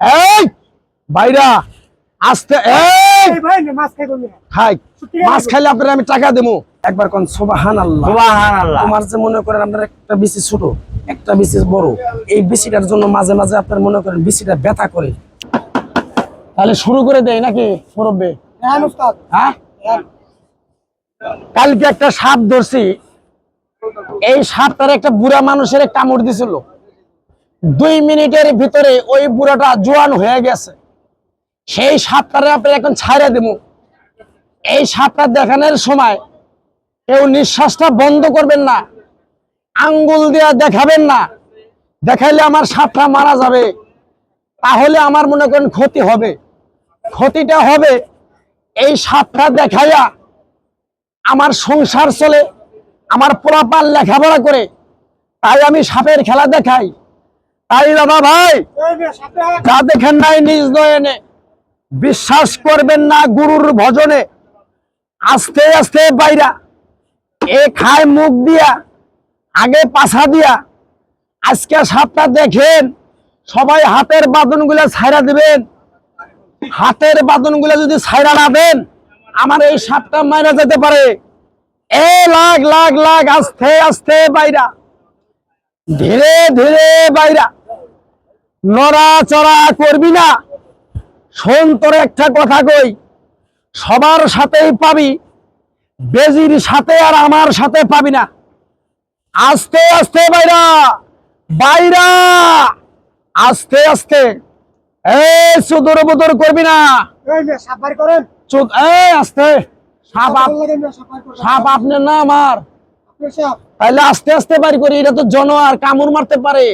এই বাইরা আস্তে এই। মাছ খাই বমি খাই। মাছ খাইলে আপনার আমি টাকা দেবো। একবার কোন সোবাহান আল্লাহ সুবহানাল্লাহ। তোমার যে মনে করেন আপনার একটা বিসি ছোট একটা বিসি বড় এই বিসিটার জন্য মাঝে মাঝে আপনার মনে করেন বিসিটা ব্যথা করে। তাহলে শুরু করে দেয় নাকি মুরব্বী? হ্যাঁ উস্তাদ। হ্যাঁ। কালকে একটা সাপ ধরছি। এই সাপটার একটা বুড়া মানুষের কামড় দিছিল। দুই মিনিটের ভিতরে ওই বুড়াটা জোয়ান হয়ে গেছে। সেই সাপটারে আপনি এখন ছাড়ে দেব এই সাপটা দেখানোর সময় কেউ নিঃশ্বাসটা বন্ধ করবেন না, আঙ্গুল দিয়ে দেখাবেন না। দেখাইলে আমার সাপটা মারা যাবে। তাহলে আমার মনে করেন ক্ষতি হবে। ক্ষতিটা হবে এই সাপটা দেখাইয়া আমার সংসার চলে, আমার পোলাপান লেখাপড়া করে, তাই আমি সাপের খেলা দেখাই। তাই দাদা ভাই। যা দেখেন নাই নিজ নয়নে বিশ্বাস করবেন না গুরুর ভজনে। আস্তে আস্তে বাইরা এ খায় মুখ দিয়া আগে পাছা দিয়া। আজকে সাপটা দেখেন সবাই হাতের বাদনগুলা ছাইরা দিবেন। হাতের বাদনগুলা যদি ছাইরা না দেন আমার এই সাপটা মাইরা যেতে পারে। এ লাগ লাগ লাগ আস্তে আস্তে বাইরা। ধীরে ধীরে বাইরা। নড়াচড়া করবি না। শোন তোর একটা কথা কই সবার সাথেই পাবি বেজির সাথে আর আমার সাথে পাবি না। আস্তে আস্তে বাইরা বাইরা আস্তে আস্তে। এই সুদর বুদর করবি না। এই আস্তে সাপ সাপ আপনার না আমার। তাহলে আস্তে আস্তে বাড়ি করি এটা তো জন আর কামড় মারতে পারে।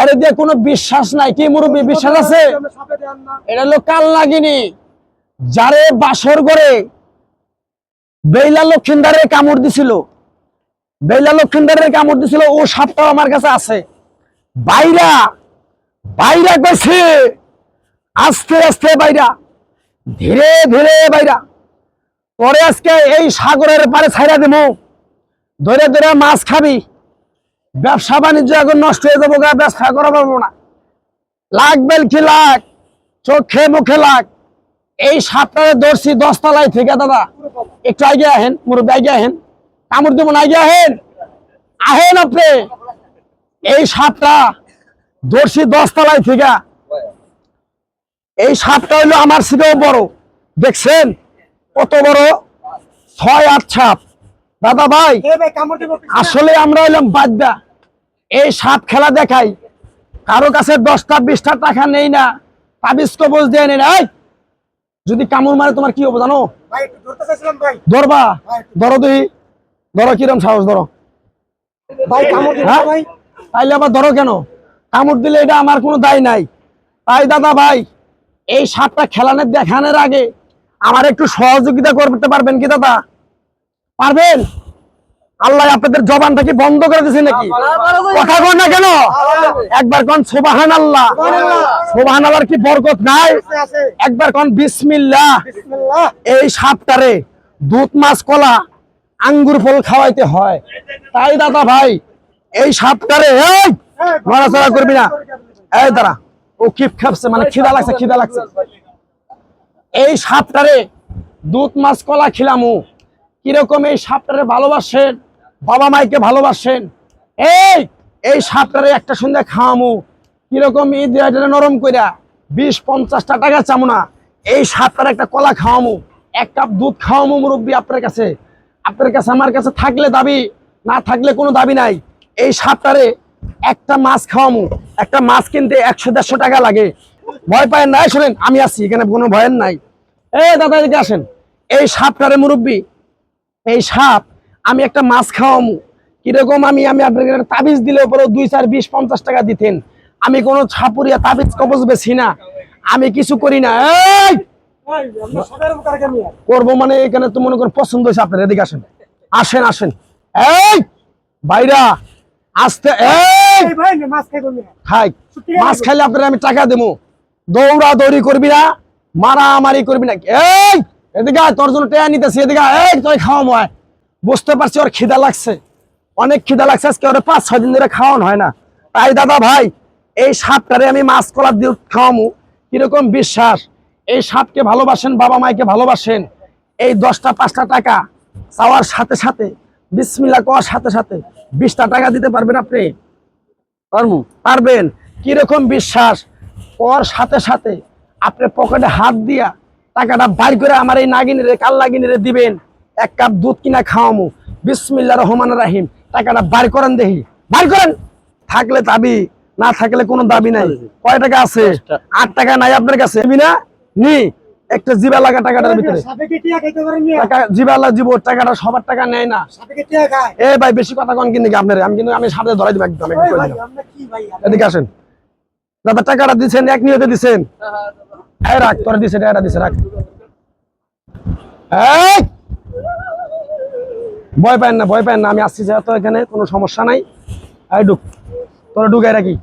এর দিয়ে কোনো বিশ্বাস নাই। কি মুরব্বী, বিশ্বাস আছে? এটা হলো কাল লাগিনি। যারে বাসর করে বেইলা লক্ষিন্দারের কামড় দিছিল, বেইলা লক্ষিন্দারের কামড় দিছিল, ও সাপটাও আমার কাছে আছে। বাইরা বাইরা কইছে, আস্তে আস্তে বাইরা, ধীরে ধীরে বাইরা, পরে আজকে এই সাগরের পারে ছাইরা দেবো ধরে ধরে মাছ খাবি। ব্যবসা বাণিজ্য এখন নষ্ট হয়ে যাব গা ব্যবসা করা পারব না। লাগবেল কি লাগ চোখে মুখে লাগ এই সাপটারে ধরছি দশতলায় থেকে দাদা। একটু আগে আহেন মুরব্বী আগে আহেন। কামড় দেবো না আগে আহেন। আহেন আপনি। এই সাপটা ধরছি দশতলায় থেকে। এই সাপটা হইল আমার থেকেও বড়। দেখছেন? কত বড়? ছয় আট সাপ। দাদা ভাই। আসলে আমরা হইলাম বাদ্যা এই সাপ খেলা দেখাই। কারও কাছে দশটা বিশটা টাকা নেই না। তাবিজ কবজ দিয়ে নেই না। যদি কামড় মারে তোমার কি হব জানো? ধরবা? ধরো তুই ধরো কিরম সাহস ধরো। হ্যাঁ? তাইলে আবার ধরো কেন? কামড় দিলে এটা আমার কোনো দায় নাই। তাই দাদা ভাই এই সাপটা খেলানোর দেখানোর আগে আমার একটু সহযোগিতা করতে পারবেন কি দাদা? পারবেন? আল্লাহ আপনাদের জবানটা কি বন্ধ করে দিছে নাকি? কথা কন না কেন? একবার কোন সুবাহান আল্লাহ সুবাহান আল্লাহর কি বরকত নাই? একবার কোন বিসমিল্লাহ। এই সাপটারে দুধ মাছ কলা আঙ্গুর ফল খাওয়াইতে হয়। তাই দাদা ভাই এই সাপটারে এই নড়াচড়া করবি না। এই দাঁড়া ও কিপ খাপছে মানে খিদা লাগছে খিদা লাগছে। এই সাপটারে দুধ মাছ কলা খিলামু। কীরকম এই সাপটারে ভালোবাসেন? বাবা মাইকে ভালোবাসেন। এই এই সাপটারে একটা সন্ধ্যা খাওয়ামু। কীরকম ঈদ নরম কইরা বিশ, পঞ্চাশটা টাকা চামু না। এই সাপটার একটা কলা খাওয়ামু, এক কাপ দুধ খাওয়ামু মুরব্বী আপনার কাছে। আপনার কাছে, আমার কাছে থাকলে দাবি, না থাকলে কোনো দাবি নাই। এই সাপটারে একটা মাছ খাওয়ামু, একটা মাছ কিনতে একশো, দেড়শো টাকা লাগে। ভয় পায় নাই শোনেন, আমি আছি, এখানে কোনো ভয়ের নাই। এই দাদা, এদিকে আসেন। এই সাপটারে মুরব্বী, এই সাপ আমি একটা মাছ খাওয়ামু। কীরকম আমি আমি আপনাকে তাবিজ দিলে পরে দুই চার বিশ পঞ্চাশ টাকা দিতেন। আমি কোনো ছাপুরিয়া তাবিজ কবজ বেছি না। আমি কিছু করি না। এই! করব মানে এখানে তো মনে করেন পছন্দ হয়েছে আপনার। এদিকে আসেন। আসেন আসেন। এই! বাইরা আসতে এই! খাই মাছ খাইলে আপনার আমি টাকা দেবো। দৌড়া দৌড়ি করবি না মারামারি করবি না। এই! এদিকে তোর জন্য টেয়া নিতেছি। এদিকে এই তোর খাওয়া ময় বুঝতে পারছি ওর খিদা লাগছে। অনেক খিদা লাগছে আজকে ওর পাঁচ ছয় দিন ধরে খাওয়ানো হয় না। তাই দাদা ভাই এই সাপটারে আমি মাছ কলার দিয়ে খাওয়ামু। কীরকম বিশ্বাস? এই সাপকে ভালোবাসেন বাবা মাকে ভালোবাসেন। এই দশটা পাঁচটা টাকা চাওয়ার সাথে সাথে বিসমিল্লা করার সাথে সাথে বিশটা টাকা দিতে পারবেন আপনি? পারবেন। কীরকম বিশ্বাস? ওর সাথে সাথে আপনি পকেটে হাত দিয়া টাকাটা বাইর করে আমার এই নাগিনীরে কাল নাগিনীরে দিবেন। এক কাপ দুধ কিনা খাওয়ামু। বিসমিল্লা রহমান রাহিম। টাকাটা বার করেন দেখি। বাইর করেন? থাকলে দাবি না থাকলে কোনো দাবি নাই। কয় টাকা আছে? আট টাকা নাই আপনার কাছে? না? নি। একটা জিবা লাগা টাকাটার ভিতরে। টাকা জিবা টাকাটা সবার টাকা নেয় না। এ ভাই বেশি কথা কন কিন্তু আপনার? আমি কিন্তু আমি সামনে ধরাই দিব একদম এদিকে আসেন। দাদা টাকাটা দিচ্ছেন এক নিয়তে দিচ্ছেন এই রাখ তোরা দিছে টাকাটা দিছে রাখ! ভয় পায় না ভয় পায় না আমি আসছি যেহেতু এখানে কোনো সমস্যা নাই। আই ঢুক তোরা ঢুকাই রাখি।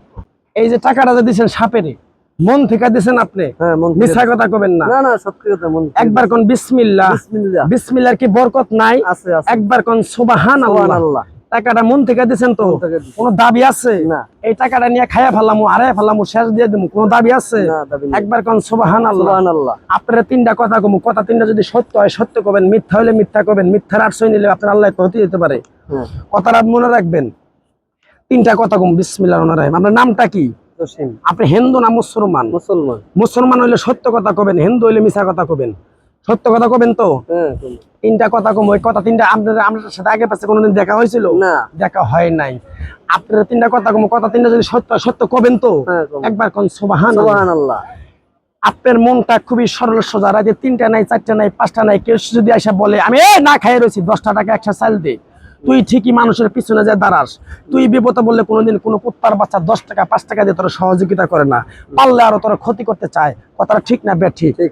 এই যে টাকাটা যে দিচ্ছেন সাপেরে মন থেকে দিচ্ছেন আপনি হ্যাঁ মন মিথ্যা কথা কবেন না। না না সত্যি কথা মন একবার কোন বিসমিল্লাহ বিসমিল্লাহ। বিসমিল্লাহর কি বরকত নাই? আছে আছে। একবার কোন সুবাহান আল্লাহ সুবহানাল্লাহ। টাকাটা মন থেকে দিছেন তো। কোনো দাবি আছে? এই টাকাটা নিয়ে খাইয়া ফেলামু আড়াই ফেলামু শেষ দিয়ে দিমু কোনো দাবি আছে? দাবি। একবার কোন সুবাহান আল্লাহ আপনারা তিনটা কথা কমু কথা তিনটা যদি সত্য হয় সত্য কবেন মিথ্যা হলে মিথ্যা কবেন মিথ্যার আশ্রয় নিলে আপনার আল্লাহ হতে যেতে পারে। হ্যাঁ। কথাটা মনে রাখবেন তিনটা কথা কম বিসমিল্লাহ রহিম। আপনার নামটা কি? আপনি হিন্দু না মুসলমান? মুসলমান। মুসলমান হইলে সত্য কথা কবেন হিন্দু হইলে মিথ্যা কথা কবেন। সত্য কথা কবেন তো? হ্যাঁ। তিনটা কথা কম ওই কথা তিনটা আপনার আপনার সাথে আগে পাশে কোনোদিন দেখা হয়েছিল? না। দেখা হয় নাই। আপনার তিনটা কথা কম কথা তিনটা যদি সত্য সত্য কবেন তো? হ্যাঁ। একবার কোন সোবাহান আল্লাহ আপনার মনটা খুবই সরল সোজা রাতে তিনটা নাই চারটা নাই পাঁচটা নাই কেউ যদি আসে বলে আমি এ না খাই রয়েছি দশটা টাকা একটা চাল দে। তুই ঠিকই মানুষের পিছনে যে দাঁড়াস তুই বিপদে বললে কোনোদিন কোনো কুত্তার বাচ্চা দশ টাকা পাঁচ টাকা দিয়ে তোর সহযোগিতা করে না। পারলে আরও তোর ক্ষতি করতে চায়। কথাটা ঠিক না ব্যাঠি ঠিক।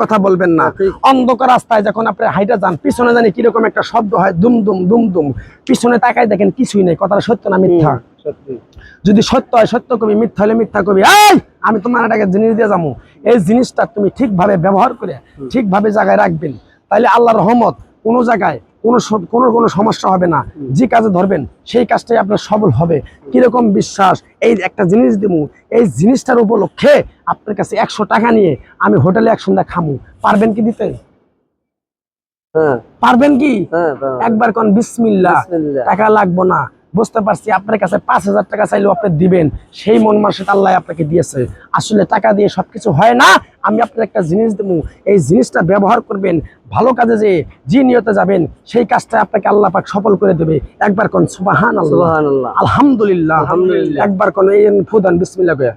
কথা বলবেন না। অন্ধকার রাস্তায় যখন আপনি হাইটা যান পিছনে জানি কীরকম একটা শব্দ হয় দুম দুম দুম দুম। পিছনে তাকাই দেখেন কিছুই নেই। কথাটা সত্য না মিথ্যা? যদি সত্য হয় সত্য কবি মিথ্যা হলে মিথ্যা কবি এই আমি তোমার এটাকে জিনিস দিয়ে যাব। এই জিনিসটা তুমি ঠিকভাবে ব্যবহার করে ঠিকভাবে জায়গায় রাখবেন। তাহলে আল্লাহর রহমত কোনো জায়গায় কোনো কোনো কোনো সমস্যা হবে না। যে কাজে ধরবেন সেই কাজটাই আপনার সবল হবে। কীরকম বিশ্বাস? এই একটা জিনিস দিব এই জিনিসটার উপলক্ষে আপনার কাছে একশো টাকা নিয়ে আমি হোটেলে এক সন্ধ্যা খামু। পারবেন কি দিতে? হ্যাঁ। পারবেন কি? হ্যাঁ। একবার কোন বিসমিল্লাহ। টাকা লাগবো না। বুঝতে পারছি আপনার কাছে পাঁচ হাজার টাকা চাইলেও আপনি দিবেন। সেই মন মানসিক আল্লাহ আপনাকে দিয়েছে। আসলে টাকা দিয়ে সবকিছু হয় না আমি আপনার একটা জিনিস দেবো। এই জিনিসটা ব্যবহার করবেন ভালো কাজে যে যে নিয়তে যাবেন সেই কাজটা আপনাকে আল্লাহ পাক সফল করে দেবে। একবার কোন সুবাহান আল্লাহ আলহামদুলিল্লাহ। একবার কোন এই ফুদান বিসমিল্লাহ কইয়া।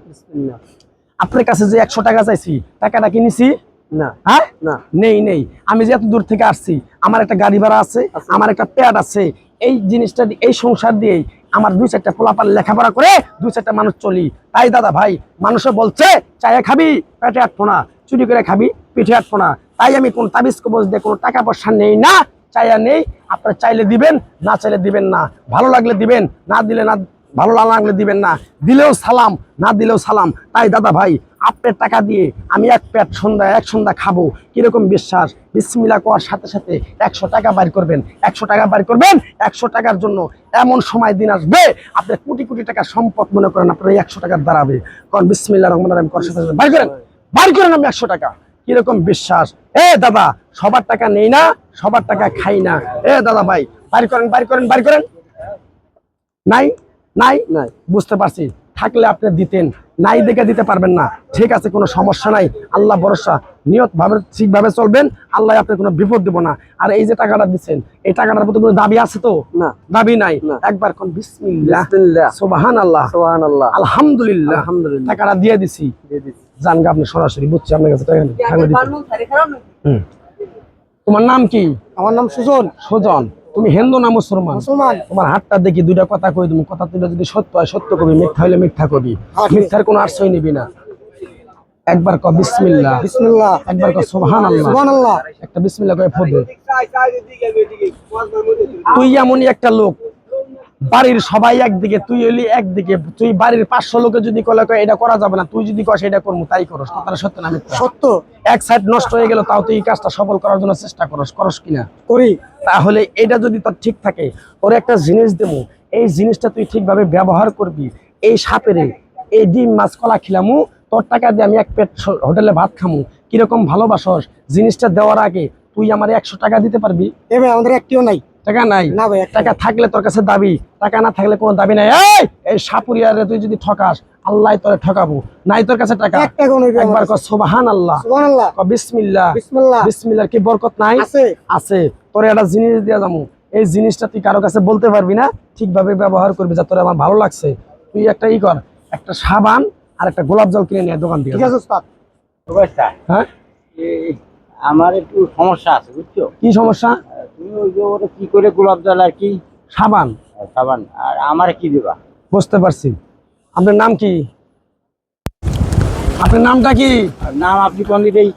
আপনার কাছে যে একশো টাকা চাইছি টাকাটা কিনেছি না। হ্যাঁ? না। নেই নেই। আমি যে এত দূর থেকে আসছি আমার একটা গাড়ি ভাড়া আছে। আমার একটা প্যাড আছে এই জিনিসটা এই সংসার দিয়েই আমার দুই চারটা পোলাপান লেখাপড়া করে দুই চারটা মানুষ চলি। তাই দাদা ভাই, মানুষে বলছে, চায়ে খাবি, পেটে আটফো না। চুরি করে খাবি, পিঠে আটফো না। তাই আমি কোনো তাবিজ কবজ দিয়ে কোনো টাকা পয়সা নেই না। চাইয়া নেই, আপনারা চাইলে দিবেন, না চাইলে দিবেন না। ভালো লাগলে দিবেন, না দিলে না ভালো না লাগলে দিবেন না। দিলেও সালাম, না দিলেও সালাম। তাই দাদা ভাই আপনার টাকা দিয়ে আমি এক প্যাট সন্ধ্যা এক সন্ধ্যা খাব। কীরকম বিশ্বাস? বিসমিল্লা করার সাথে সাথে একশো টাকা বাইর করবেন। একশো টাকা বাইর করবেন, একশো টাকার জন্য এমন সময় দিন আসবে, আপনি কোটি কোটি টাকা সম্পদ মনে করেন আপনার এই একশো টাকার দাঁড়াবে কারণ বিসমিল্লা রহমান রাহিম করার সাথে সাথে বাইর করেন। বাইর করেন আমি একশো টাকা। কীরকম বিশ্বাস? এ দাদা, সবার টাকা নেই না, সবার টাকা খাই না। এ দাদা ভাই, বাইর করেন বাইর করেন বাইর করেন। নাই? নাই নাই বুঝতে পারছি। থাকলে আপনি দিতেন নাই দেখে দিতে পারবেন না। ঠিক আছে কোনো সমস্যা নাই। আল্লাহ ভরসা নিয়ত ভাবে ঠিকভাবে চলবেন। আল্লাহ আপনি কোনো বিপদ দিব না। আর এই যে টাকাটা দিচ্ছেন এই টাকাটার প্রতি কোনো দাবি আছে তো? না। দাবি নাই। একবার কোন বিসমিল্লাহ সুবহান আল্লাহ সুবহানাল্লাহ। আলহামদুলিল্লাহ। আলহামদুলিল্লাহ। টাকাটা দিয়ে দিছি। জানগা আপনি সরাসরি বুঝছি আপনার কাছে টাকা। তোমার নাম কি? আমার নাম সুজন। সুজন। তুমি হিন্দু না মুসলমান? তোমার হাতটা দেখি দুইটা কথা কই তুমি। কথা তুলে যদি সত্য হয় সত্য কবি মিথ্যা হলে মিথ্যা কবি। হ্যাঁ। মিথ্যার কোনো আশ্রয় নিবি না। একবার ক বিসমিল্লাহ। বিসমিল্লাহ। একবার ক সুবহান আল্লাহ সুবহানাল্লাহ। একটা বিসমিল্লাহ কয়ে ফোদে তুই এমনই একটা লোক। বাড়ির সবাই একদিকে তুই হইলি একদিকে তুই বাড়ির পাঁচশো লোকে যদি কলে কয় এটা করা যাবে না তুই যদি কস এটা করব তাই করস। কথাটা সত্য না সত্য। এক সাইড নষ্ট হয়ে গেল তাও তুই এই কাজটা সফল করার জন্য চেষ্টা করস করস কিনা? করি। তাহলে এটা যদি তোর ঠিক থাকে ওর একটা জিনিস দেবো এই জিনিসটা তুই ঠিকভাবে ব্যবহার করবি এই সাপেরে এই ডিম মাছ কলা খিলামু তোর টাকা দিয়ে আমি এক পেট হোটেলে ভাত খামু। কীরকম ভালোবাসস জিনিসটা দেওয়ার আগে তুই আমার একশো টাকা দিতে পারবি? এ ভাই আমাদের একটিও নাই। টাকা নাই। না ভাই টাকা থাকলে তোর কাছে দাবি টাকা না থাকলে কোনো দাবি নাই। এই এই সাপুরিয়ারে তুই যদি ঠকাস আল্লাহ তোরে ঠকাবো। নাই তোর কাছে টাকা। একবার কর সোবাহান আল্লাহ সুবহানাল্লাহ। ক বিসমিল্লাহ। বিসমিল্লাহ। বিসমিল্লাহর কি বরকত নাই? আছে। আছে। তোর একটা জিনিস দিয়া যাব এই জিনিসটা তুই কারও কাছে বলতে পারবি না ঠিকভাবে ব্যবহার করবি যা তোর আমার ভালো লাগছে। তুই একটা ই কর একটা সাবান আর একটা গোলাপ জল কিনে নিয়ে দোকান থেকে ঠিক আছে অবস্থা হ্যাঁ? আমার একটু সমস্যা আছে বুঝছ? কি সমস্যা? তুমি ওই যে ওটা কি করে গোলাপ জল আর কি? সাবান। সাবান। আর আমার কি দেবা? বুঝতে পারছি। আপনার নাম কি? আপনার নামটা কি? নাম আপনি কোন দিলেই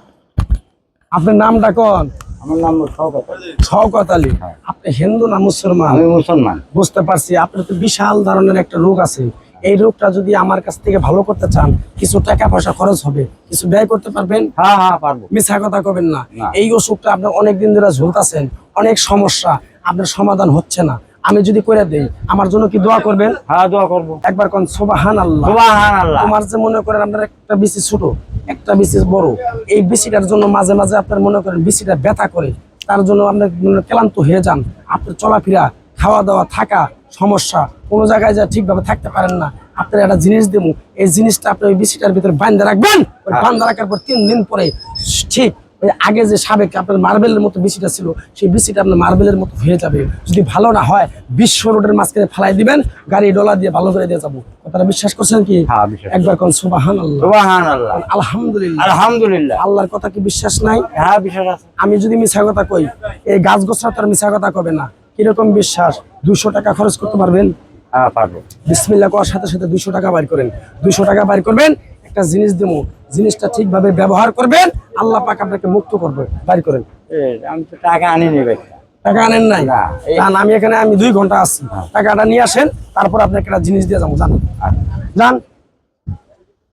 আপনার নামটা কোন? আমার নাম শওকত আলী। আপনি হিন্দু না মুসলমান? আমি মুসলমান। বুঝতে পারছি। আপনার তো বিশাল ধরনের একটা রোগ আছে। এই রোগটা যদি আমার কাছ থেকে ভালো করতে চান কিছু টাকা পয়সা খরচ হবে কিছু ব্যয় করতে পারবেন? হ্যাঁ হ্যাঁ পারব। মিথ্যা কথা কবেন না। না। এই অসুখটা আপনার অনেকদিন ধরে ঝুলতাছেন অনেক সমস্যা আপনার সমাধান হচ্ছে না। আমি যদি করে দেই আমার জন্য কি দোয়া করবেন? হ্যাঁ দোয়া করব। একবার কোন সোবাহান আল্লাহ সুবহান আল্লাহ তোমার যে মনে করেন আপনার একটা বিসি ছোট একটা বিসি বড় এই বিসিটার জন্য মাঝে মাঝে আপনার মনে করেন বিসিটা ব্যথা করে তার জন্য আপনার ক্লান্ত হয়ে যান। আপনার চলাফেরা খাওয়া দাওয়া থাকা সমস্যা। কোনো জায়গায় যা ঠিকভাবে থাকতে পারেন না। আপনার একটা জিনিস দেবো এই জিনিসটা আপনি ওই বিসিটার ভিতরে বান্ধা রাখবেন। ওই বান্ধা রাখার পর তিন দিন পরে ঠিক ওই আগে যে সাবেক আপনার মার্বেলের মতো বিসিটা ছিল সেই বিসিটা আপনার মার্বেলের মতো হয়ে যাবে। যদি ভালো না হয় বিশ্ব রোডের মাঝখানে ফেলাই দিবেন গাড়ি ডলা দিয়ে ভালো করে দিয়ে যাব। কথাটা বিশ্বাস করছেন কি? হ্যাঁ একবার কোন সুবাহান আলহামদুলিল্লাহ। আলহামদুলিল্লাহ। আল্লাহর কথা কি বিশ্বাস নাই? হ্যাঁ বিশ্বাস আছে। আমি যদি মিছা কথা কই এই গাছ গোছরা তার মিছা কথা কবে না। কীরকম বিশ্বাস? দুশো টাকা খরচ করতে পারবেন? হ্যাঁ পারব। বিসমিল্লা করার সাথে সাথে দুশো টাকা বাইর করেন। দুশো টাকা বাইর করবেন একটা জিনিস দেবো। জিনিসটা ঠিকভাবে ব্যবহার করবেন আল্লাহ পাক আপনাকে মুক্ত করবে। বাইর করেন। এ, আমি তো টাকা আনি নেবে টাকা আনেন নাই? না, আমি এখানে আমি দুই ঘণ্টা আসছি টাকাটা নিয়ে আসেন তারপর আপনাকে একটা জিনিস দিয়ে যাব জান যান